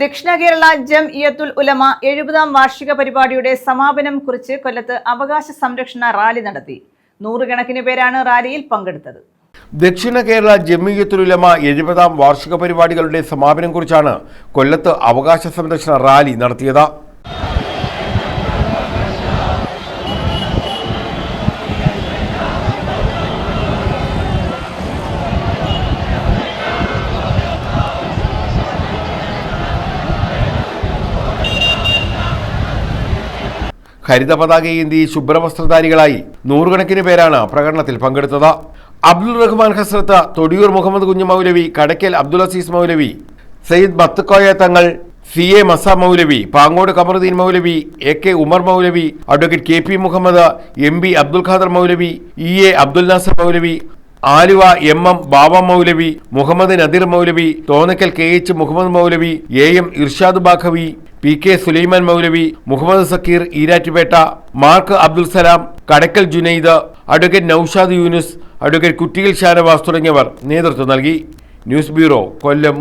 ദക്ഷിണ കേരള ജം ഇയത്തുൽ ഉലമ എഴുപതാം വാർഷിക പരിപാടിയുടെ സമാപനം കുറിച്ച് കൊല്ലത്ത് അവകാശ സംരക്ഷണ റാലി നടത്തി. നൂറുകണക്കിന് പേരാണ് റാലിയിൽ പങ്കെടുത്തത്. ദക്ഷിണ കേരള ജമ്മിയത്തുലമ എഴുപതാം വാർഷിക പരിപാടികളുടെ സമാപനം കുറിച്ചാണ് കൊല്ലത്ത് അവകാശ സംരക്ഷണ റാലി നടത്തിയത്. ഹരിത പതാകയേന്തി ശുഭ്രവസ്ത്രധാരികളായി നൂറുകണക്കിന് പേരാണ് പ്രകടനത്തിൽ പങ്കെടുത്തത്. അബ്ദുൾ റഹ്മാൻ ഹസ്രത്ത് തൊടിയൂർ മുഹമ്മദ് കുഞ്ഞു മൗലവി കടക്കൽ അബ്ദുൽ അസീസ് മൗലവി സയ്യിദ് മത്തുക്കോയ തങ്ങൾ C A മസ Moulavi Pangode Kamaruddeen Moulavi A K Umar Moulavi advocate K P Muhammad M B Abdul Khader Moulavi E A Abdul Nasar Moulavi Aluva M M Baba Moulavi Muhammad Nadeer Moulavi Thonnakkal K H Muhammad Moulavi A M Irshad Baqavi P K Sulaiman Moulavi Muhammad Sakkir Erattupetta mark Abdul Salam Kadakkal Junaid advocate Noushad Yunus advocate Kuttiyil Shanavas തുടങ്ങിയവർ നേതൃത്വം നൽകി. News bureau Kollam.